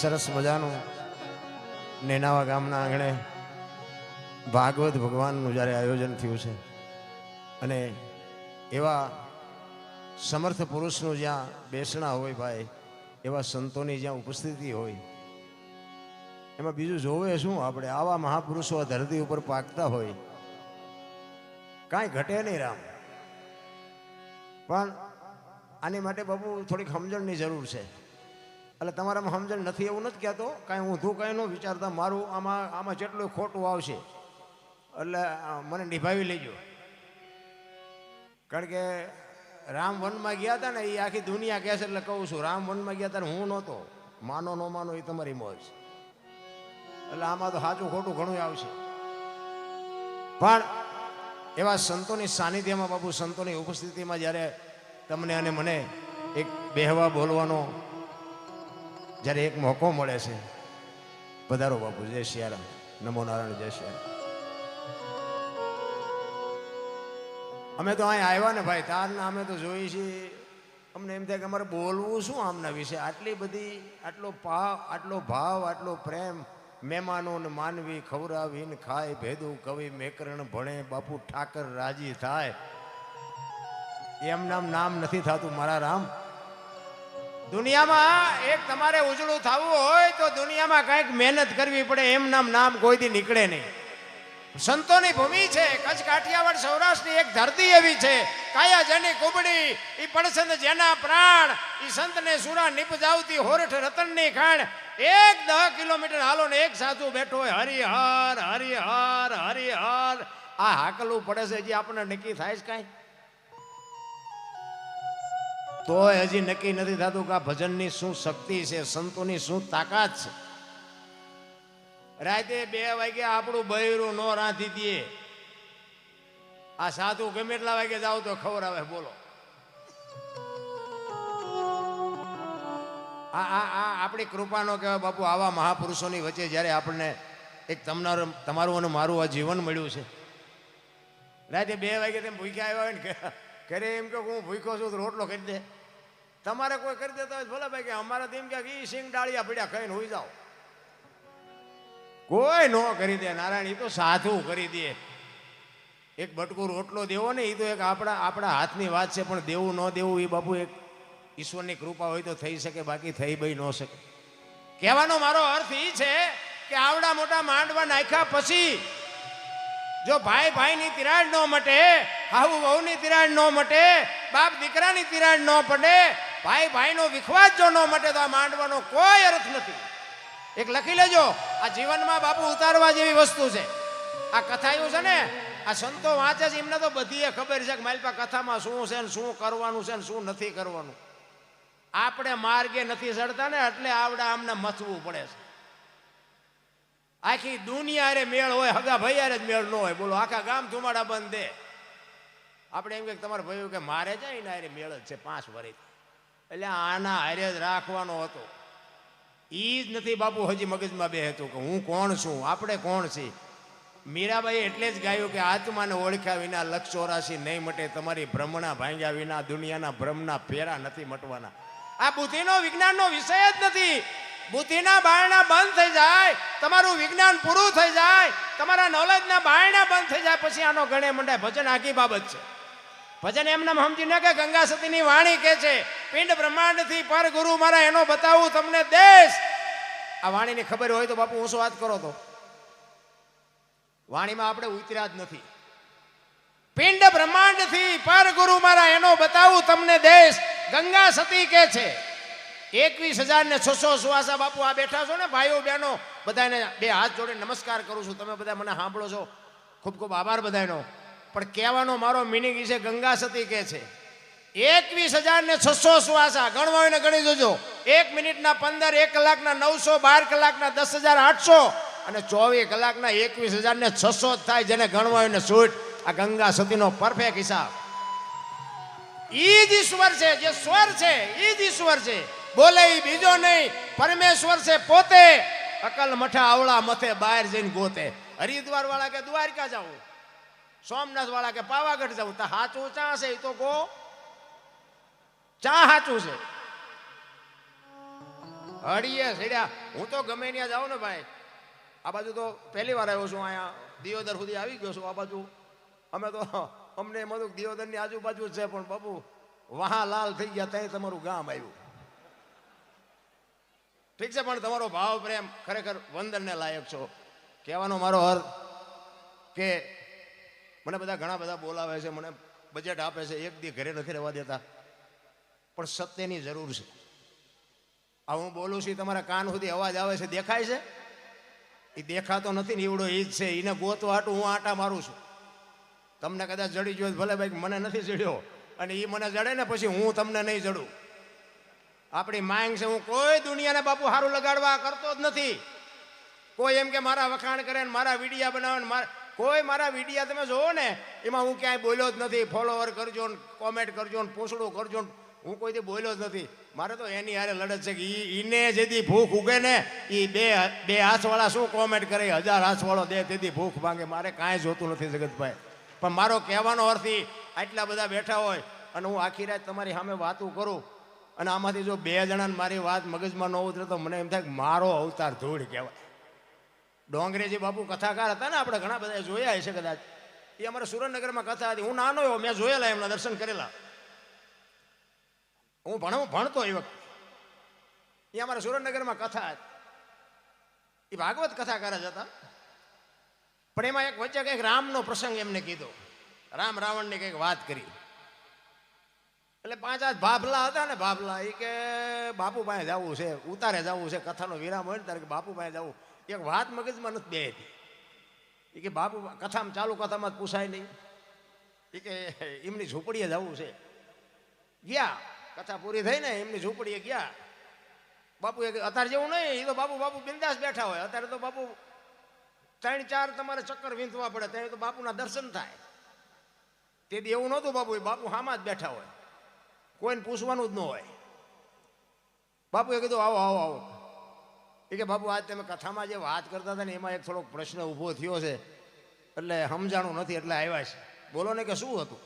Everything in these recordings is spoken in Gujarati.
સરસ મજાનું નેનાવા ગામના આંગણે ભાગવત ભગવાનનું જ્યારે આયોજન થયું છે. અને એવા સમર્થ પુરુષનું જ્યાં બેસણા હોય ભાઈ, એવા સંતોની જ્યાં ઉપસ્થિતિ હોય, એમાં બીજું જોવે શું? આપણે આવા મહાપુરુષો આ ધરતી ઉપર પાકતા હોય, કાંઈ ઘટે નહીં રામ. પણ આની માટે બાપુ થોડીક સમજણની જરૂર છે. એટલે તમારામાં સમજણ નથી એવું નથી કહેતો. કાંઈ ઊંધું કાંઈ ન વિચારતા. મારું આમાં આમાં જેટલું ખોટું આવશે, એટલે મને નિભાવી લેજો. કારણ કે રામ વનમાં ગયા હતા ને એ આખી દુનિયા કહે છે, એટલે કહું છું, રામ વનમાં ગયા હતા હું નહોતો. માનો, ન માનો એ તમારી મોજ. એટલે આમાં તો સાચું ખોટું ઘણું આવશે. પણ એવા સંતોની સાનિધ્યમાં, બાપુ, સંતોની ઉપસ્થિતિમાં જ્યારે તમને અને મને એક બેહવા બોલવાનો જ્યારે એક મોકો મળે છે. પધારો બાપુ, જય શિયારામ નમો નારાયણ, જય શિયારામ અમે તો અહીં આવ્યા ને ભાઈ, તારના અમે તો જોઈએ છીએ. અમને એમ થાય કે અમારે બોલવું શું આમના વિશે? આટલી બધી, આટલો ભાવ આટલો ભાવ, આટલો પ્રેમ મહેમાનોને માનવી ખવરાવીને ખાય, ભેદું કવિ, મેકરણ ભણે, બાપુ ઠાકર રાજી થાય. એમ નામ નામ નથી થતું, મારા રામ. દુનિયામાં એક તમારે ઉજળું થવું હોય તો દુનિયામાં કંઈક મહેનત કરવી પડે એમ નામ નામ કોઈથી નીકળે નહીં. સંતોની ભૂમિ છે, કચ્છ, કાઠિયાવાડ, સૌરાષ્ટ્રની એક ધરતી એવી છે, કાયા જેની કુબડી, ઈ પડસંદ જેના પ્રાણ, ઈ સંતને સુરા નિપજાવતી હોરઠ રતનની ખાણ. એક દહ કિલોમીટર હાલો ને એક સાધુ બેઠો હોય, હરિહર હરિહર હરિહર. આ હાકલું પડે છે જે આપણને નક્કી થાય છે કાંઈ? તોય હજી નક્કી નથી થતું કે આ ભજનની શું શક્તિ છે, સંતોની શું તાકાત છે. રાતે બે વાગે આપણું બૈરું નો રાંધી દે. આ સાધુ ગમે એટલા વાગે જાવ તો ખબર આવે, બોલો. આ આ આ આપણી કૃપાનો કહેવાય બાપુ, આવા મહાપુરુષોની વચ્ચે જ્યારે આપણને એક તમારું તમારું અને મારું આ જીવન મળ્યું છે. રાતે બે વાગે તેમ ભૂખ્યા આવ્યા હોય ને ઘરે એમ કે હું ભૂખ્યો છું તો રોટલો કરી દે. તમારે કોઈ કરી દેતા હોય ભલે ભાઈ કે અમારે તો એમ કે ઈ સિંગ ડાળિયા પડ્યા ખાઈને હોઈ જાઓ. કોઈ ન કરી દે. નારાયણ એ તો સાધું કરી દે. એક બટકું રોટલો દેવો ને એ તો એક આપણા આપણા હાથની વાત છે, પણ દેવું ન દેવું એ બાપુ એક ઈશ્વરની કૃપા હોય તો થઈ શકે, બાકી થઈ બઈ ન શકે. કહેવાનો મારો અર્થ એ છે કે આવડા મોટા માંડવા નાખ્યા પછી જો ભાઈ ભાઈની તિરાડ ન મટે, હાહુ વહુની તિરાડ ન મટે, બાપ દીકરાની તિરાડ ન પડે, ભાઈ ભાઈનો વિખવાદ જો ન મટે તો આ માંડવાનો કોઈ અર્થ નથી. એક લખી લેજો, આ જીવનમાં બાપુ ઉતારવા જેવી વસ્તુ છે. આ કથાયું છે ને, આ સંતો વાંચે છે, એમને તો બધી ખબર છે કે મારી પાસે કથામાં શું છે ને શું કરવાનું છે ને શું નથી કરવાનું. આપણે માર્ગે નથી ચડતા ને, એટલે આવડા આમને મથવું પડે છે. આખી દુનિયા રે મેળ હોય, હગા ભાઈ જ મેળ ન હોય. બોલો, આખા ગામ ધુમાડા બંધ દે. આપણે એમ કે તમારે ભાઈ કે મારે જાય ને અરે મેળ જ છે પાંચ વર્ષ એટલે આના હારે જ રાખવાનો હતો. એ જ નથી બાપુ હજી મગજમાં બે હતું કે હું કોણ છું, આપણે કોણ છીએ? મીરાબાઈ એટલે જ ગાયું કે આત્માને ઓળખ્યા વિના લક્ષ ચોરાશી નહીં મટે, તમારી ભ્રમણા ભાંગ્યા વિના દુનિયાના ભ્રમના ફેરા નથી મટવાના. આ બુદ્ધિનો વિજ્ઞાનનો વિષય જ નથી. બુદ્ધિના બારણા બંધ થઈ જાય, તમારું વિજ્ઞાન પૂરું થઈ જાય, તમારા નોલેજના બારણા બંધ થઈ જાય, પછી આનો ગણે મંડાય. ભજન આખી બાબત છે. ભજન એમને સમજીને કે ગંગા સતીની વાણી કે છે, પિંડ બ્રહ્માંડથી પર ગુરુ મારા, એનો બતાવું તમને દેશ. આ વાણીની ખબર હોય તો બાપુ હું શું વાત કરો તો? વાણીમાં આપણે ઉતર્યા જ નથી. પિંડ બ્રહ્માંડથી પર ગુરુ મારા, એનો બતાવું તમને દેશ. ગંગા સતી કે છે એકવીસ હજાર ને છસો સુવાસા બાપુ આ બેઠા છો ને, ભાઈઓ, બહેનો, બધાને બે હાથ જોડે નમસ્કાર કરું છું. તમે બધા મને સાંભળો છો. ખૂબ ખૂબ આભાર બધાનો. પણ કહેવાનો મારો મિનિંગ છે, ગંગા સતી કે છે, એકવીસ હજાર ને છસો સુવાસા. ગણવા ને ગણી જોજો. એક મિનિટના પંદર, એક કલાકના નવસો, બાર કલાકના દસ હજાર આઠસો અને ચોવીસ કલાકના એકવીસ હજાર ને છસો થાય જેને ગણવા ને સૂટ. આ ગંગા સતીનો પરફેક્ટ હિસાબ. ઈ જ ઈશ્વર છે, જે સ્વર છે, ઈ જ ઈશ્વર છે. બોલે બીજો નહીં. પરમેશ્વર છે પોતે. અકલ મઠા આવળા મથે બહાર જઈને ગોતે. હરિદ્વાર વાળા કે દ્વારકા જાવું સોમનાથ વાળા કે પાવાગઢ જાવું તો હાચું ચા છે એ તો કો ચા સાચું છે. હળીએ સીડ્યા. હું તો ગમે ત્યાં જાઉં ને ભાઈ. આ બાજુ તો પહેલી વાર આવ્યો છું અહીંયા. દિયોદર સુધી આવી ગયો છું આ બાજુ. અમે તો અમને એમ હતું દિયોદરની આજુબાજુ છે પણ બાપુ, વહા લાલ થઈ ગયા, ત્યાં તમારું ગામ આવ્યું. ઠીક છે પણ તમારો ભાવ પ્રેમ ખરેખર વંદનને લાયક છો. કહેવાનો મારો અર્થ કે મને બધા ઘણા બધા બોલાવે છે, મને બજેટ આપે છે, એક દી ઘરે નથી રહેવા દેતા. પણ સત્યની જરૂર છે. આ હું બોલું છું તમારા કાન સુધી અવાજ આવે છે, દેખાય છે? એ દેખાતો નથી ને એવડો ઈ જ છે એને ગોતવા હાટું હું આટા મારું છું. તમને કદાચ જડી જોયું ભલે ભાઈ, મને નથી જડ્યો. અને એ મને જડે ને પછી હું તમને નહીં જડું. આપણી માંગ છે, હું કોઈ દુનિયાને બાપુ સારું લગાડવા કરતો જ નથી. કોઈ એમ કે મારા વખાણ કરે ને મારા વિડીયા બનાવે ને મારા કોઈ મારા વિડીયા તમે જોવો ને, એમાં હું ક્યાંય બોલ્યો જ નથી. ફોલોવર કરજો ને કોમેન્ટ કરજો ને પોસડું કરજો ને, હું કોઈથી બોલ્યો જ નથી. મારે તો એની હારે લડત છે કે ઈને જેથી ભૂખ ઉગે ને એ બે બે હાથવાળા શું કોમેન્ટ કરે? હજાર હાથવાળો દે, તેથી ભૂખ માંગે. મારે કાંઈ જોતું નથી જગતભાઈ. પણ મારો કહેવાનો અર્થ આટલા બધા બેઠા હોય, અને હું આખી રાત તમારી સામે વાતું કરું અને આમાંથી જો બે જણાને મારી વાત મગજમાં ન ઉતરે તો મને એમ થાય મારો અવતાર ધૂળ કહેવાય. ડોંગરેજી બાપુ કથાકાર હતા ને આપણે ઘણા બધા જોયા હશે કદાચ. એ અમારા સુરેન્દ્રનગરમાં કથા હતી. હું નાનો એવો, મેં જોયેલા એમના દર્શન કરેલા. હું ભણ ભણતો એ વખતે. એ અમારા સુરેન્દ્રનગરમાં કથા હતી. એ ભાગવત કથાકાર જ હતા. પણ એમાં એક વચ્ચે કંઈક રામનો પ્રસંગ એમને કીધો. રામ રાવણની કંઈક વાત કરી. એટલે પાંચ આજ ભાભલા હતા ને ભાભલા એ કે બાપુ પાસે જવું છે, ઉતારે જવું છે, કથાનો વિરામ હોય ને ત્યારે બાપુ પાસે જવું. એક વાત મગજમાં નથી બે હતી. એ કે બાપુ કથામાં ચાલુ કથામાં જ પૂછાય નહીં. એ કે એમની ઝૂંપડીએ જવું છે. ગયા, કથા પૂરી થઈ ને એમની ઝૂંપડીએ ગયા. બાપુ એ અત્યારે જેવું નહીં. એ તો બાપુ બાપુ બિંદાસ બેઠા હોય. અત્યારે તો બાપુ ત્રણ, ચાર તમારે ચક્કર વીંધવા પડે, ત્યારે તો બાપુના દર્શન થાય. તેથી એવું નહોતું બાપુ, એ બાપુ હામાં જ બેઠા હોય. કોઈને પૂછવાનું જ ન હોય. બાપુએ કીધું, આવો આવો આવો. એ કે, બાપુ, આજ તમે કથામાં જે વાત કરતા હતા ને, એમાં એક થોડોક પ્રશ્ન ઊભો થયો છે. એટલે સમજાણું નથી, એટલે આવ્યા છે. બોલો ને કે શું હતું?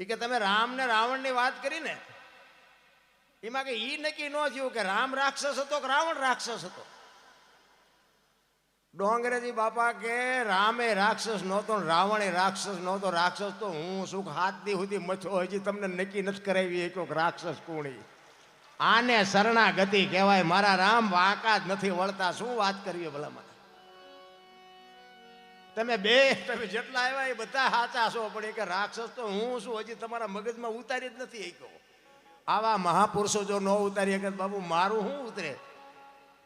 એ કે, તમે રામ ને રાવણની વાત કરી ને, એમાં કે એ નક્કી ન થયું કે રામ રાક્ષસ હતો કે રાવણ રાક્ષસ હતો? ડોંગરેજી બાપા કે રામે રાક્ષસ નહોતો રાવણે રાક્ષસ નહોતો, રાક્ષસ તો હું સુખ હાથ દી સુધી મથો હજી તમને નક્કી નથી કરાવી એક રાક્ષસ કોણી. આને શરણાગતિ કહેવાય, મારા રામ વાંકા જ નથી વળતા, શું વાત કરવી ભલામાં તમે બે તમે જેટલા આવ્યા એ બધા સાચા છો, પણ એ કે રાક્ષસ તો હું શું હજી તમારા મગજમાં ઉતારી જ નથી એ આવા મહાપુરુષો જો ન ઉતારી શકે બાબુ મારું શું ઉતરે?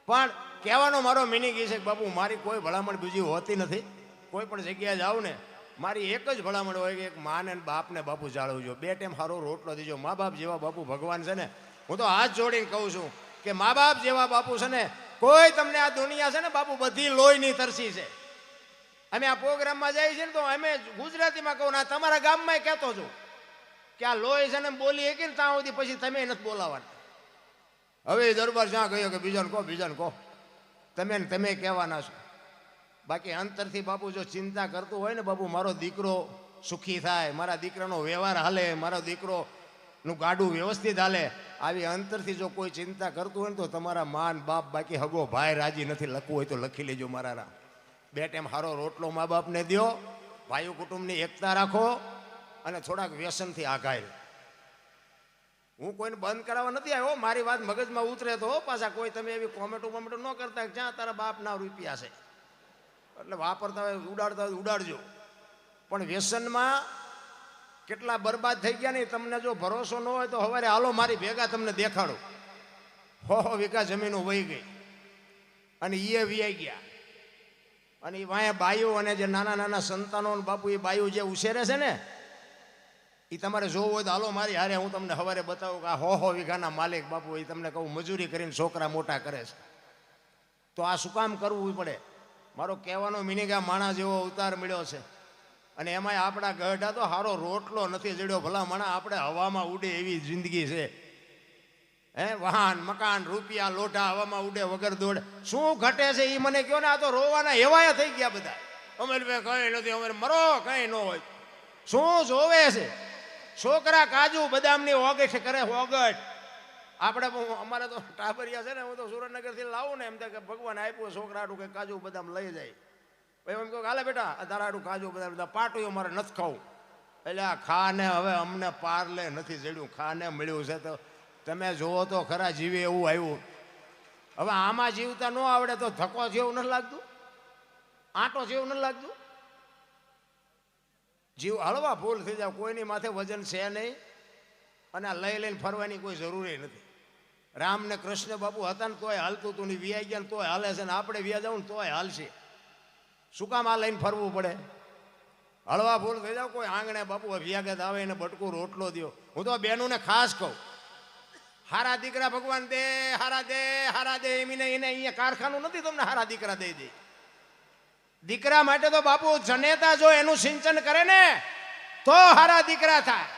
પણ કહેવાનો મારો મિનિંગ એ છે કે બાપુ, મારી કોઈ ભલામણ બીજી હોતી નથી. કોઈ પણ જગ્યાએ જાઉં ને, મારી એક જ ભલામણ હોય કે એક માને બાપને બાપુ જાળવજો. બે ટાઈમ સારો રોટલો દેજો મા બાપ જેવા બાપુ ભગવાન છે ને, હું તો હાથ જોડીને કહું છું કે મા બાપ જેવા બાપુ છે ને, કોઈ તમને આ દુનિયા છે ને બાપુ બધી લોહીની તરસી છે. અમે આ પ્રોગ્રામમાં જઈએ છીએ ને તો અમે ગુજરાતીમાં કહું ને તમારા ગામમાં કહેતો છું કે આ લોહી છે ને બોલી કે ને ત્યાં સુધી પછી તમે નથી બોલાવાના હવે એ દરબાર જ્યાં ગયો કે બીજાને કહો બીજાને કહો. તમે તમે કહેવાના છો. બાકી અંતરથી બાપુ જો ચિંતા કરતું હોય ને બાપુ, મારો દીકરો સુખી થાય, મારા દીકરાનો વ્યવહાર હાલે, મારો દીકરો નું ગાડું વ્યવસ્થિત હાલે, આવી અંતરથી જો કોઈ ચિંતા કરતું હોય ને તો તમારા માન બાપ બાકી હગો ભાઈ રાજી નથી લખવું હોય તો લખી લેજો મારા બે ટાઈમ સારો રોટલો મા બાપને દો ભાઈઓ કુટુંબની એકતા રાખો અને થોડાક વ્યસનથી આઘાય હું કોઈને બંધ કરાવવા નથી આવ્યો, મારી વાત મગજમાં ઉતરે તો પાછા કોઈ તમે એવી કોમેન્ટો કોમેન્ટો ન કરતા જ્યાં તારા બાપના રૂપિયા છે. એટલે વાપરતા હોય, ઉડાડતા હોય ઉડાડજો. પણ વ્યસનમાં કેટલા બરબાદ થઈ ગયા નહીં તમને જો ભરોસો ન હોય તો હવારે હાલો મારી ભેગા તમને દેખાડો. હો હો વીઘા જમીનો વહી ગઈ. અને એ વ્યાઈ ગયા. અને એ વાંયા બાઈઓ અને જે નાના નાના સંતાનો ને બાપુ એ બાયો જે ઉછેરે છે ને એ તમારે જોવું હોય તો હાલો મારી હારે હું તમને સવારે બતાવું કે આ હો હો વીઘાના માલિક બાપુ એ તમને કહું, મજૂરી કરીને છોકરા મોટા કરે છે. તો આ શું કામ કરવું પડે? મારો કહેવાનો મિનિંગ આ માણસ જેવો અવતાર મળ્યો છે. અને એમાંય આપણા ગઢા તો સારો રોટલો નથી જડ્યો. ભલા માણા આપણે હવામાં ઉડે એવી જિંદગી છે. હે, વાહન, મકાન, રૂપિયા, લોઢા હવામાં ઉડે વગર દોડે. શું ઘટે છે એ મને કહો ને? આ તો રોવાના એવાય થઈ ગયા બધા. અમે કઈ નથી અમે મરો કઈ ન હોય. શું જોવે છે? છોકરા કાજુ બદામની ઓગઠ કરે ઓગઠ આપણે અમારે તો ટાબરિયા છે ને, હું તો સુરેન્દ્રનગરથી લાવું ને, એમ કે ભગવાન આપ્યું છોકરાનું કે કાજુ બદામ લઈ જાય. ભાઈ એમ કહું હાલે બેટા, આ તારાડું કાજુ બદામ પાટું મારે નથી ખાવું. એટલે આ ખાને હવે અમને પારલે નથી ચડ્યું. ખાને મળ્યું છે તો તમે જોવો તો ખરા જીવે એવું આવ્યું. હવે આમાં જીવતા ન આવડે તો ધક્કો જેવું નથી લાગતું? આંટો જેવું નથી લાગતું? જીવ હળવા ભૂલ થઈ જાય, કોઈની માથે વજન છે નહીં અને લઈ લઈને ફરવાની કોઈ જરૂરી નથી. રામ ને કૃષ્ણ બાપુ હતા ને તોય હાલતું તું ની વ્યાઈ ગયા ને તોય હાલે છે ને આપણે વ્યા જાવ ને તોય હાલશે. શું કામ આ લઈને ફરવું પડે? હળવા ભૂલ થઈ જાવ, કોઈ આંગણે બાપુ અભિયાગત આવે એને બટકું રોટલો દ્યો. હું તો બેનુંને ખાસ કહું. હારા દીકરા ભગવાન દે, હારા દે હારા દે એમ એને અહીંયા કારખાનું નથી તમને હારા દીકરા દઈ દે. દીકરા માટે તો બાપુ જનેતા જો એનું સિંચન કરે ને, તો હારા દીકરા થાય.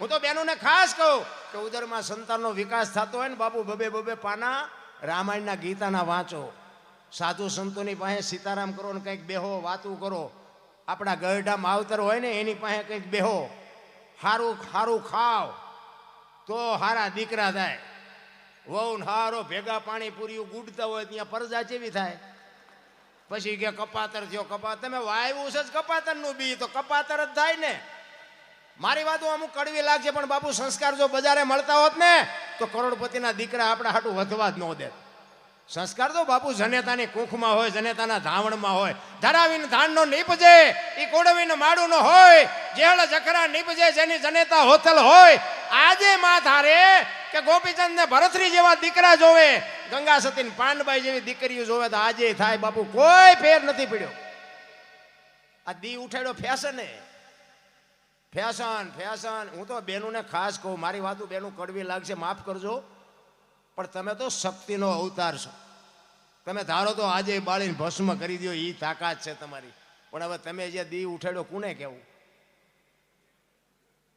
હું તો બેનોને ખાસ કહું કે ઉદરમાં સંતાનનો વિકાસ થતો હોય ને, બાપુ બબે બબે પાના રામાયણના ગીતાના વાંચો. સાધુ સંતોની પાસે સીતારામ કરો ને કંઈક બેહો, વાતું કરો. આપણા ગરડા માવતર હોય ને, એની પાસે કંઈક બેહો. સારું સારું ખાવ, તો હારા દીકરા થાય. વહુ હારો ભેગા પાણી પૂર્યું ગુડતા હોય, ત્યાં પરજા જેવી થાય. પછી કે કપાતર થયો, કપાતર, તમે વાવ્યું છે જ કપાતરનું બી, તો કપાતર જ થાય ને. મારી વાતો અમુક કડવી લાગશે, પણ બાપુ સંસ્કાર જો બજારે મળતા હોત ને, તો કરોડપતિના દીકરા આપણા હાટું વધવા જ ન દે સંસ્કાર તો બાપુ જનેતાની કૂંખમાં હોય, જનેતાના ધાવણમાં હોય. ધરાવીને ધાનનો નીપજે એ કોડવીને માડું હોય જેળ જખરા નીપજે, જેની જનેતા હોથલ હોય, આજે માં ધારે કે ગોપીચંદ ને ભરતરી જેવા દીકરા જોવે, ગંગા સતી પાંડબાઈ જેવી દીકરીઓ જોવે તો આજે થાય બાપુ, કોઈ ફેર નથી પડ્યો. આ દી ઉઠાડ્યો ફેશન. Fashion fashion. હું તો બેનુને ખાસ કહું, મારી વાતો બેનું કડવી લાગશે, માફ કરજો. પણ તમે તો શક્તિનો અવતાર છો. તમે ધારો તો આજે બાળીને ભસ્મ કરી દો એ તાકાત છે તમારી. પણ હવે તમે જે દી ઉઠાડ્યો, કોને કહેવું?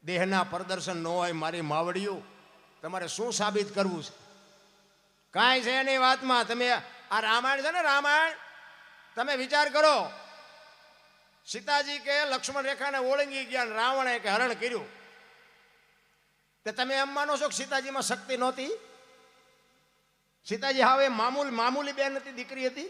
દેહના પ્રદર્શન ન હોય, મારી માવડિયું તમારે શું સાબિત કરવું છે? કાંઈ છે એની વાતમાં. તમે આ રામાયણ છે ને રામાયણ, તમે વિચાર કરો. સીતાજી કે લક્ષ્મણ રેખાને ઓળંગી ગયા અને રાવણે કે હરણ કર્યું. તે તમે એમ માનો છો કે સીતાજીમાં શક્તિ નહોતી? સીતાજી હવે મામૂલ, મામૂલી બેન હતી, દીકરી હતી?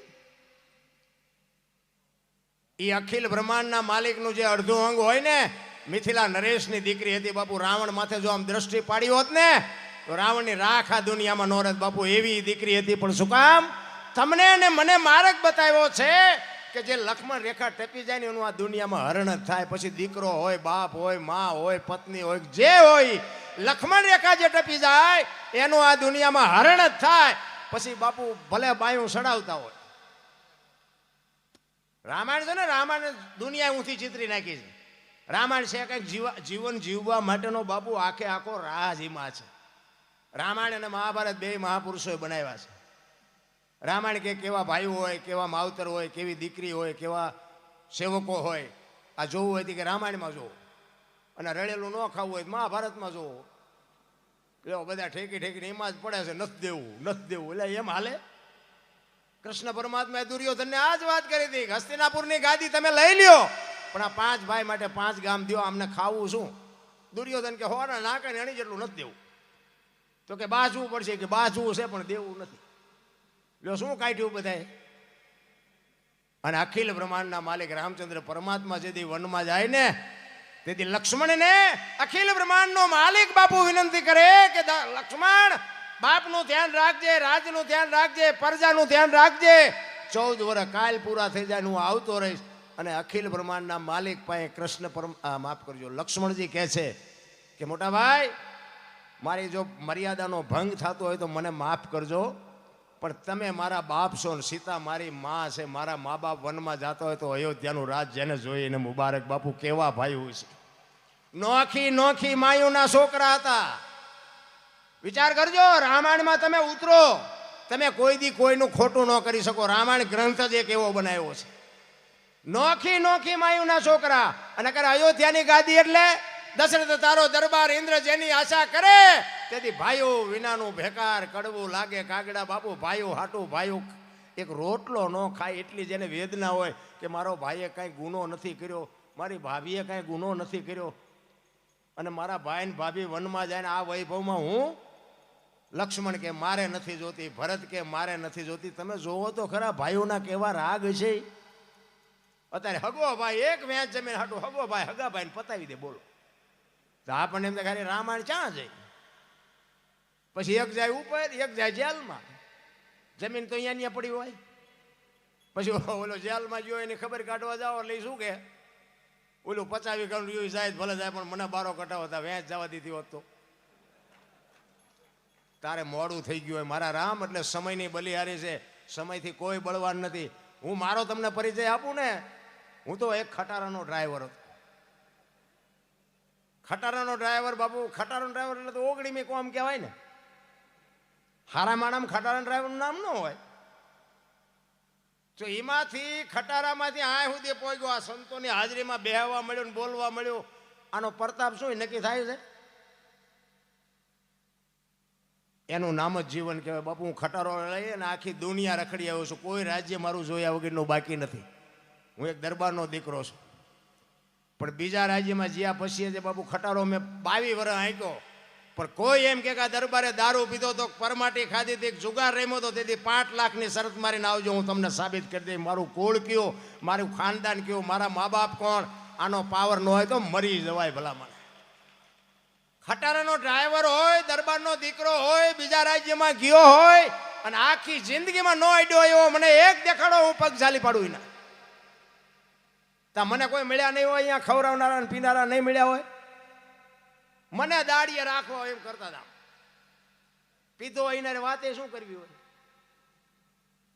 એ અખિલ બ્રહ્માંડના માલિકનું જે અડધું અંગ હોય ને મિથિલા નરેશની દીકરી હતી બાપુ, રાવણ માથે જો આમ દ્રષ્ટિ પાડી હોત ને, તો રાવણની રાખ આ દુનિયામાં નોરત બાપુ, એવી દીકરી હતી. પણ શું કામ? તમને ને મને માર્ગ બતાવ્યો છે કે જે લક્ષ્મણ રેખા ટપી જાય ને એનું આ દુનિયામાં હરણ જ થાય. પછી દીકરો હોય, બાપ હોય, મા હોય, પત્ની હોય, જે હોય લક્ષ્મણ રેખા જે ટપી જાય, એનું આ દુનિયામાં હરણ જ થાય. પછી બાપુ ભલે બાયું સડાવતા હોય. રામાયણ છે ને, રામાયણ દુનિયા ઊંથી ચિતરી નાખી છે. રામાયણ છે કંઈક જીવા, જીવન જીવવા માટેનો બાપુ આખે આખો રાહ જીમા છે. રામાયણ અને મહાભારત બે મહાપુરુષોએ બનાવ્યા છે. રામાયણ કે કેવા ભાઈઓ હોય, કેવા માવતર હોય, કેવી દીકરી હોય, કેવા સેવકો હોય, આ જોવું હોય કે રામાયણમાં જોવો. અને રડેલું ન ખાવું હોય મહાભારતમાં જોવો. એવો બધા ઠેકી ઠેકીને એમાં જ પડે છે, નથી દેવું નથી દેવું. એટલે એમ હાલે. કૃષ્ણ પરમાત્માએ દુર્યોધનને આ જ વાત કરી હતી હસ્તિનાપુરની ગાદી તમે લઈ લ્યો. પણ આ પાંચ ભાઈ માટે પાંચ ગામ દો આમને ખાવું શું? દુર્યોધન કે હોના નાકે કઈ એની જેટલું નથી દેવું. તો કે, બાજવું પડશે. કે, બાજવું છે, પણ દેવું નથી. લ્યો, શું કાઢ્યું બધાએ? અને અખિલ બ્રહ્માંડના માલિક રામચંદ્ર પરમાત્મા જેથી વનમાં જાય ને, તેથી લક્ષ્મણને અખિલ બ્રહ્માંડનો માલિક બાપુ વિનંતી કરે કે લક્ષ્મણ, બાપનું ધ્યાન રાખજે, રાજનું ધ્યાન રાખજે, પ્રજાનું ધ્યાન રાખજે. ચૌદ વર્ષ કાલ પૂરા થઈ જાય હું આવતો રહીશ. અને અખિલ બ્રહ્માંડના માલિક પાસે કૃષ્ણ પરમ માફ કરજો, લક્ષ્મણજી કહે છે કે, મોટા ભાઈ, મારી જો મર્યાદાનો ભંગ થતો હોય તો મને માફ કરજો, પણ તમે મારા બાપ છો ને સીતા મારી માં છે, મારા મા બાપ વનમાં જતા હોય તો અયોધ્યાનું રાજ જેને જોઈને મુબારક, બાપુ કેવા ભાઈ હોય છે. નોખી નોખી માયુના છોકરા હતા. વિચાર કરજો, રામાયણમાં તમે ઉતરો, તમે કોઈ દી કોઈનું ખોટું ન કરી શકો. રામાયણ ગ્રંથ જ એક એવો બનાવ્યો છે. નોખી નોખી માયુના છોકરા. અને કરે અયોધ્યાની ગાદી એટલે દશરથ તારો દરબાર ઇન્દ્ર જેની આશા કરે, તેથી ભાઈઓ વિનાનું ભેકાર કડવું લાગે. કાગડા બાપુ, ભાઈઓ હાટું ભાઈઓ, એક રોટલો ન ખાય એટલી જેને વેદના હોય કે મારો ભાઈએ કાંઈ ગુનો નથી કર્યો, મારી ભાભીએ કાંઈ ગુનો નથી કર્યો. અને મારા ભાઈ ને ભાભી વનમાં જાય ને આ વૈભવમાં હું લક્ષ્મણ કે મારે નથી જોતી, ભરત કે મારે નથી જોતી. તમે જોવો તો ખરા, ભાઈઓના કેવા રાગ છે. અત્યારે હગો ભાઈ એક વેચ જમીન હાટું હગો ભાઈ હગા ભાઈ પતાવી દે, બોલો. તો આપણને એમ ખાલી રામાયણ ક્યાં જાય? પછી એક જાય ઉપર, એક જાય જેલમાં. જમીન તો અહીંયા ત્યાં પડી હોય. પછી ઓલો જેલમાં ગયો એની ખબર કાઢવા જાઓ એટલે શું કે? ઓલું પચાવી કરું રહ્યું જાય ભલે જાય પણ મને બારો કટાવો હતા વેચ જવા દીધી હોત તો. તારે મોડું થઈ ગયું હોય. મારા રામ એટલે સમયની બલિહારી છે. સમયથી કોઈ બળવાન નથી. હું મારો તમને પરિચય આપું ને હું તો એક ખટારાનો ડ્રાઈવર હતો. ખટારાનો ડ્રાઈવર બાપુ, ખટારાનો ડ્રાઈવર એટલે તો ઓગણીમી કોમ કહેવાય ને. હારા માણામ ખટારા ડ્રાઈવરનું નામ ન હોય. તો એમાંથી ખટારામાંથી આ સુધી પહોંચ્યો, આ સંતોની હાજરીમાં બેહવા મળ્યો ને બોલવા મળ્યો. આનો પ્રતાપ શું નક્કી થાય છે? એનું નામ જ જીવન કહેવાય. બાપુ, હું ખટારો લઈ અને આખી દુનિયા રખડી આવ્યો છું. કોઈ રાજ્ય મારું જોયા વગરનું બાકી નથી. હું એક દરબારનો દીકરો છું. પણ બીજા રાજ્યમાં જ્યાં પછી છે બાબુ ખટારો મેં બાવી વર્ષ આંક્યો. પણ કોઈ એમ કે દરબારે દારૂ પીધો તો પરમાટી ખાધી હતી જુગાર રેમો તો તેથી પાંચ લાખની શરત મારીને આવજો, હું તમને સાબિત કરી દઈ મારું કુળ કયો, મારું ખાનદાન કયું, મારા મા બાપ કોણ? આનો પાવર ન હોય તો મરી જવાય ભલામણ. ખટારાનો ડ્રાઈવર હોય, દરબારનો દીકરો હોય, બીજા રાજ્યમાં ગયો હોય, અને આખી જિંદગીમાં નો આડ્યો એવો મને એક દેખાડો હું પગ ઝાલી પાડું એના તા મને કોઈ મળ્યા નહીં હોય, અહીંયા ખવડાવનારા પીનારા નહીં મળ્યા હોય. મને દાડીએ રાખો એમ કરતા હતા પીધો એને વાતે શું કરવી હોય?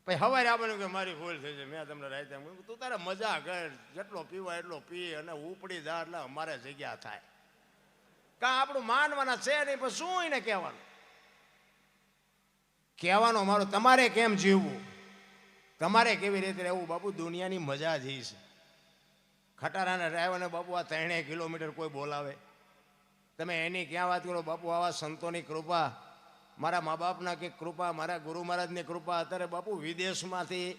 પછી હવારે આપણને કે મારી ભૂલ થઈ છે, મેં તમને રાયતા તું તારે મજા કર, જેટલો પીવા એટલો પી અને ઉપડી જા એટલે અમારે જગ્યા થાય. કાં આપણું માનવાના છે નહીં, પણ શું એને કહેવાનું? કહેવાનું મારો તમારે કેમ જીવવું? તમારે કેવી રીતે રહેવું? બાપુ, દુનિયાની મજા જ છે. ખટારાના ડ્રાઈવરને, બાપુ, આ ત્રણેય કિલોમીટર કોઈ બોલાવે? તમે એની ક્યાં વાત કરો? બાપુ, આવા સંતોની કૃપા, મારા મા બાપના કે કૃપા, મારા ગુરુ મહારાજની કૃપા. અત્યારે, બાપુ, વિદેશમાંથી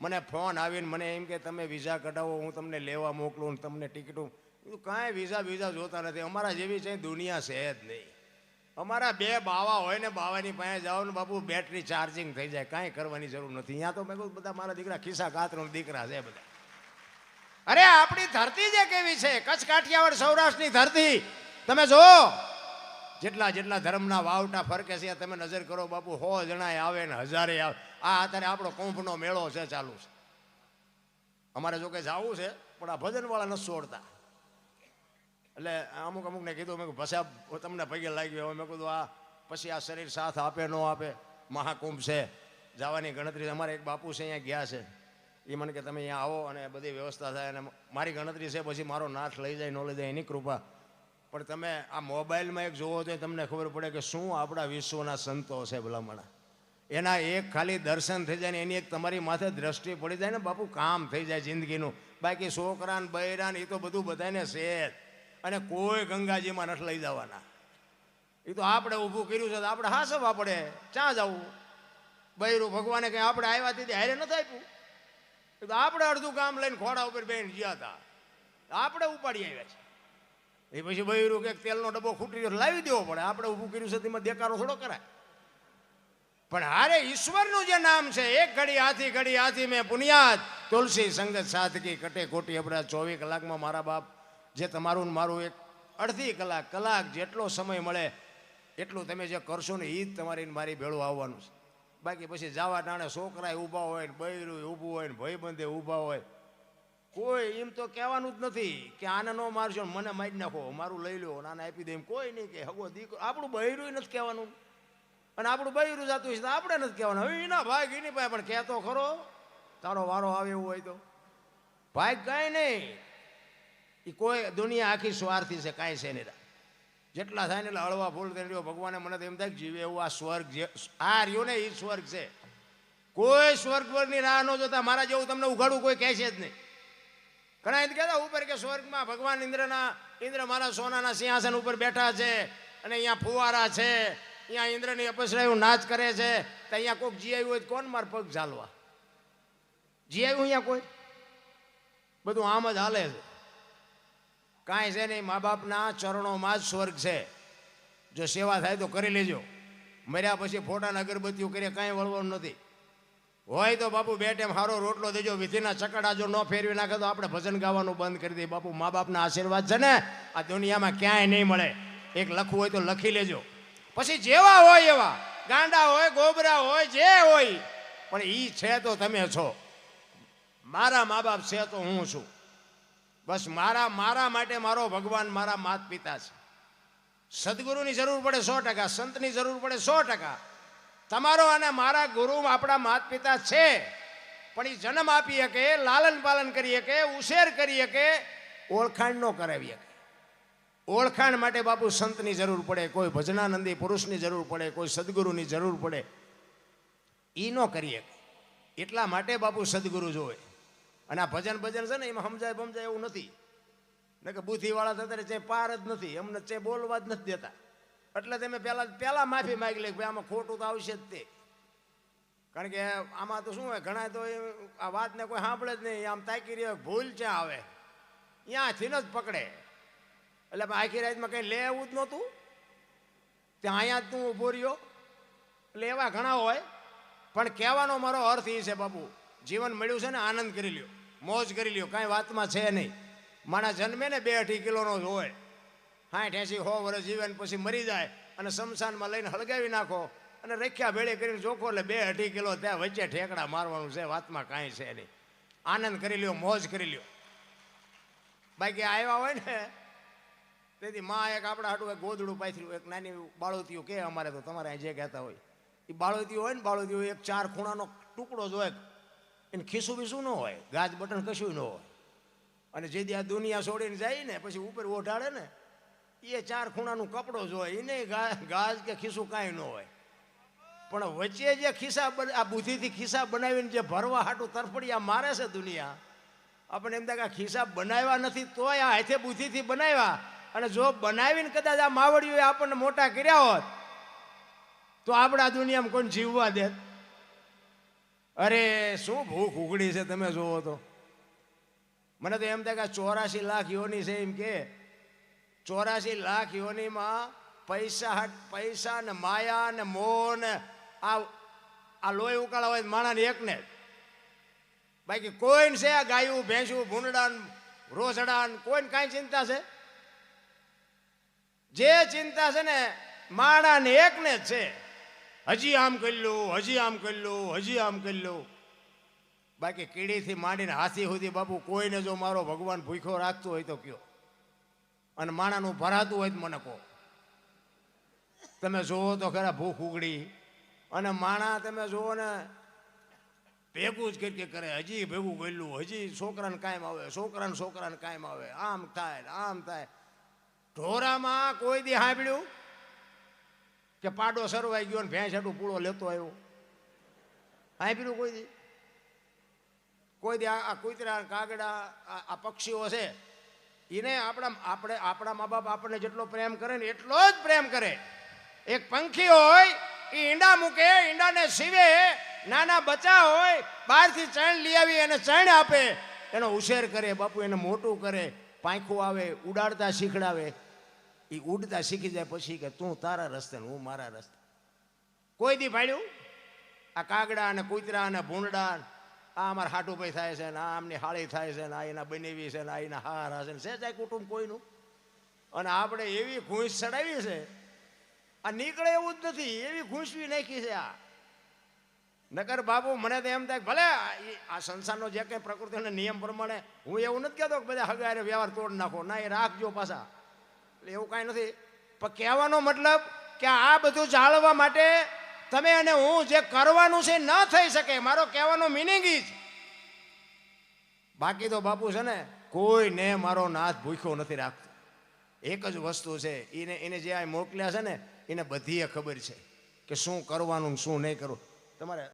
મને ફોન આવીને મને એમ કે, તમે વિઝા કઢાવો, હું તમને લેવા મોકલું તમને ટિકિટ કાંઈ વિઝા વિઝા જોતા નથી. અમારા જેવી છે દુનિયા છે જ નહીં. અમારા બે બાવા હોય ને, બાવાની પાસે જાઓ ને, બાપુ, બેટરી ચાર્જિંગ થઈ જાય. કાંઈ કરવાની જરૂર નથી. અહીંયા તો મેં કહું બધા મારા દીકરા ખિસ્સા કાતરો દીકરા છે બધા. અરે, આપણી ધરતી જે કેવી છે? કચ્છ, કાઠિયાવાડ, સૌરાષ્ટ્રની ધરતી. તમે જો જેટલા જેટલા ધર્મના વાવટા ફરકે છે તમે નજર કરો, બાપુ, હો જણાય આવે ને હજારે આવે. આ અત્યારે આપણો કુંભનો મેળો છે, ચાલુ છે. અમારે જો કે જવું છે, પણ આ ભજનવાળા નથી છોડતા. એટલે અમુક અમુકને કીધું, મેં પછી તમને પગે લાગ્યો. હવે મેં કીધું, આ પછી આ શરીર સાથ આપે, ન આપે. મહાકુંભ છે. જવાની ગણતરી, અમારે એક બાપુ છે, અહીંયા ગયા છે. એ મને કે તમે અહીંયા આવો અને બધી વ્યવસ્થા થાય અને મારી ગણતરી છે, પછી મારો નાથ લઈ જાય, ન લઈ જાય, એની કૃપા. પણ તમે આ મોબાઈલમાં એક જોવો તો તમને ખબર પડે કે શું આપણા વિશ્વના સંતો છે ભલામણા. એના એક ખાલી દર્શન થઈ જાય ને એની એક તમારી માથે દ્રષ્ટિ પડી જાય ને બાપુ, કામ થઈ જાય જિંદગીનું. બાકી છોકરા ને બૈરા એ તો બધું બધાને છે. અને કોઈ ગંગાજીમાં નથી લઈ જવાના. એ તો આપણે ઊભું કર્યું છે તો આપણે હાસવા પડે. ક્યાં જવું? બૈરું ભગવાને કંઈ આપણે આવ્યા તેથી હારે નથી આપ્યું? આપણે અડધું કામ લઈને ખોડા ઉપર બેન ગયા હતા. આપણે ઉપાડી આવ્યા છે. એ પછી બૈરું કે તેલનો ડબ્બો ખૂટી ગયો લાવી દેવો પડે. આપણે ઊભું કર્યું છે તેમાં દેકારો થોડો કરાય. પણ હારે ઈશ્વરનું જે નામ છે, એક ઘડી હાથી ઘડી હાથી મેં પુનિયાદ. તુલસી સંગત સાધકી કટે કોટી અપરાધ ચોવીસ કલાકમાં મારા બાપ જે તમારું મારું એક અડધી કલાક કલાક જેટલો સમય મળે, એટલું તમે જે કરશો ને એ જ તમારી મારી ભેળું આવવાનું છે. બાકી પછી જવા ટાણે છોકરાએ ઊભા હોય ને બૈરું ઊભું હોય ને ભાઈબંધે ઊભા હોય. કોઈ એમ તો કહેવાનું જ નથી કે આને ન મારશો ને મને મારી નાખો, મારું લઈ લો નાના આપી દે એમ કોઈ નહીં કે હગો દીકરો. આપણું બૈરું નથી કહેવાનું. અને આપણું બૈરું જાતું છે આપણે નથી કહેવાનું. હવે એના ભાગ એની પાસે, પણ કહેતો ખરો, તારો વારો આવે એવું હોય તો. ભાઈ કાંઈ નહીં. એ કોઈ દુનિયા આખી સ્વાર્થી છે, કાંઈ છે નહીં. જેટલા થાય ને એટલે હળવા ફૂલ થઈ રહ્યો ભગવાને મને એમ થાય કે જીવે એવું આ સ્વર્ગ જે આ રહ્યો ને એ સ્વર્ગ છે. કોઈ સ્વર્ગ પરની રાહ ન જોતા. મારા જેવું તમને ઉઘાડું કોઈ કહેશે જ નહીં. ઘણા એમ કહેતા, ઉપર કે સ્વર્ગમાં ભગવાન ઇન્દ્રના ઇન્દ્ર મારા સોનાના સિંહાસન ઉપર બેઠા છે અને અહીંયા ફુવારા છે. અહીંયા ઇન્દ્રની અપસરાયું નાચ કરે છે. તો અહીંયા કોઈક જી આવ્યું હોય કોણ માર પગ ઝાલવા? જી આવ્યું અહીંયા કોઈ? બધું આમ જ હાલે છે. કાંઈ છે નહીં મા બાપના ચરણોમાં જ સ્વર્ગ છે. જો સેવા થાય તો કરી લેજો. મર્યા પછી ફોટાના અગરબત્તીઓ કરીએ, કાંઈ વળવાનું નથી. હોય તો બાપુ બે ટાઈમ સારો રોટલો દેજો, વિધિના ચકડા જો ન ફેરવી નાખે તો આપણે ભજન ગાવાનું બંધ કરી દઈએ. બાપુ મા બાપના આશીર્વાદ છે ને, આ દુનિયામાં ક્યાંય નહીં મળે. એક લખવું હોય તો લખી લેજો. પછી જેવા હોય એવા, ગાંડા હોય, ગોબરા હોય, જે હોય, પણ એ છે તો તમે છો. મારા મા બાપ છે તો હું છું. બસ મારા મારા માટે મારો ભગવાન મારા માત પિતા છે. સદગુરુની જરૂર પડે સો ટકા, સંતની જરૂર પડે સો ટકા. તમારો અને મારા ગુરુ આપણા માત પિતા છે. પણ એ જન્મ આપી શકે, લાલન પાલન કરી શકે, ઉછેર કરી શકે, ઓળખાણ ન કરાવી શકે. ઓળખાણ માટે બાપુ સંતની જરૂર પડે, કોઈ ભજનાનંદી પુરુષની જરૂર પડે, કોઈ સદગુરુની જરૂર પડે. એ ન કરી શકે. એટલા માટે બાપુ સદગુરુ જોવે. અને આ ભજન ભજન છે ને, એમાં સમજાય સમજાય એવું નથી. ને કે બુદ્ધિવાળા થતા ચે પાર જ નથી, અમને ચે બોલવા જ નથી દેતા. એટલે તમે પહેલા પહેલાં માફી માગી લે ભાઈ, આમાં ખોટું તો આવશે જ તે. કારણ કે આમાં તો શું હોય ઘણા તો આ વાતને કોઈ સાંભળે જ નહીં. આમ તાકી રહ્યો, ભૂલ ક્યાં આવે? ત્યાંથી જ પકડે. એટલે આખી રાતમાં કંઈ લે એવું જ નહોતું. ત્યાં અહીંયા તું ઊભો રહ્યો. એટલે એવા ઘણા હોય. પણ કહેવાનો મારો અર્થ એ છે બાબુ જીવન મળ્યું છે ને, આનંદ કરી લ્યો. મોજ કરી લ્યો, કાંઈ વાતમાં છે નહીં. માણસ જન્મે ને બે અઢી કિલોનો જ હોય. સાઠ એંસી સો વર્ષ જીવે ને પછી મરી જાય અને શમશાનમાં લઈને હળગાવી નાખો અને રખ્યા ભેળે કરીને ચોખ્ખો એટલે બે અઢી કિલો ત્યાં વચ્ચે ઠેકડા મારવાનું છે, વાતમાં કાંઈ છે નહીં. આનંદ કરી લ્યો, મોજ કરી લ્યો. બાકી આવ્યા હોય ને, તેથી માં એક આપણા હાટું એક ગોદડું પાથર્યું, એક નાની બાળોતીઓ કે અમારે તો તમારે જે કહેતા હોય. એ બાળોતીઓ હોય ને, બાળોતીઓ એક ચાર ખૂણાનો ટુકડો જ હોય એને ખીસું બીસું ન હોય, ગાજ બટન કશું ન હોય. અને જે આ દુનિયા છોડીને જાય ને, પછી ઉપર ઓઢાડે ને, એ ચાર ખૂણાનું કપડો જ હોય, એને ગાજ કે ખીસું કાંઈ ન હોય. પણ વચ્ચે જે ખિસ્સા આ બુદ્ધિથી ખિસ્સા બનાવીને જે ભરવા હાટું તરફડિયા મારે છે દુનિયા આપણે એમ થાય કે ખિસ્સા બનાવ્યા નથી તોય આ હાથે બુદ્ધિથી બનાવ્યા. અને જો બનાવીને કદાચ આ માવડીઓએ આપણને મોટા કર્યા હોત, તો આપણા દુનિયામાં કોઈને જીવવા દે અરે, શું ભૂખ ઉઘડી છે તમે જોવો તો. મને તો એમ થાય કે ચોરાશી લાખ યોની છે એમ કે. ચોરાશી લાખ યોનીમાં પૈસા પૈસા ને માયા ને મોહ આ આ લોહી ઉકાળા હોય માણાને એકને જ. બાકી કોઈને છે આ ગાયું, ભેંસું, ભૂંડડાન રોસડાન કોઈને કાંઈ ચિંતા છે? જે ચિંતા છે ને, માણાને એકને જ છે. હજી આમ કરી લો હજી આમ કરી લો હજી આમ કરી લો બાકી કીડીથી માંડીને હાથી સુધી બાપુ કોઈને જો મારો ભગવાન ભૂખ્યો રાખતો હોય તો કયો? અને માણાનું ભરાતું હોય તો મને કહો. તમે જોવો તો ખરા ભૂખ ઉગડી. અને માણા તમે જોવો ને ભેગું જ કરી કરે. હજી ભેગું ગયેલું હજી છોકરાને કાયમ આવે, છોકરાને છોકરાને કાયમ આવે. આમ થાય આમ થાય. ઢોરામાં કોઈ દી સાંભળ્યું કે પાડો સરવાઈ ગયો ને ભેંસ હાટું પૂળો લેતો આવ્યો. સાંભળ્યું કોઈ દી? કોઈ દી આ કુતરા કાગડા, આ પક્ષીઓ છે એને આપણા આપણે આપણા મા બાપ આપણને જેટલો પ્રેમ કરે ને એટલો જ પ્રેમ કરે. એક પંખી હોય એ ઈંડા મૂકે, ઈંડાને સીવે, નાના બચ્ચા હોય, બહારથી ચણ લઈ આવી એને ચણ આપે. એનો ઉછેર કરે, બાપુ એને મોટું કરે, પાંખું આવે, ઉડાડતા શીખડાવે. એ ઉડતા શીખી જાય પછી કે, તું તારા રસ્તે હું મારા રસ્તે. કોઈ દી ભાડ્યું? આ કાગડા અને કૂતરા અને ભૂંડા આ અમારા હાટુભાઈ થાય છે ને આ આમની હાળી થાય છે ને આ એના બનેવી છે ને આ એના હાર હશે ને સેજાય કુટુંબ કોઈનું? અને આપણે એવી ઘૂંસ ચડાવી છે, આ નીકળે એવું જ નથી, એવી ઘૂંસવી નાખી છે આ. નકર બાબુ મને તો એમ થાય ભલે આ આ સંસારનો જે કંઈ પ્રકૃતિના નિયમ પ્રમાણે હું એવું નથી કહેતો કે બધા હગારે વ્યવહાર તોડ નાખો, ના, એ રાખજો પાછા. એટલે એવું કાંઈ નથી. પણ કહેવાનો મતલબ કે આ બધું જાળવવા માટે તમે અને હું જે કરવાનું છે ન થઈ શકે. મારો કહેવાનો મિનિંગ જ. બાકી તો બાપુ છે ને, કોઈને મારો નાથ ભૂખ્યો નથી રાખતો. એક જ વસ્તુ છે, એને એને જે આ મોકલ્યા છે ને, એને બધીએ ખબર છે કે શું કરવાનું શું નહીં કરવું. તમારે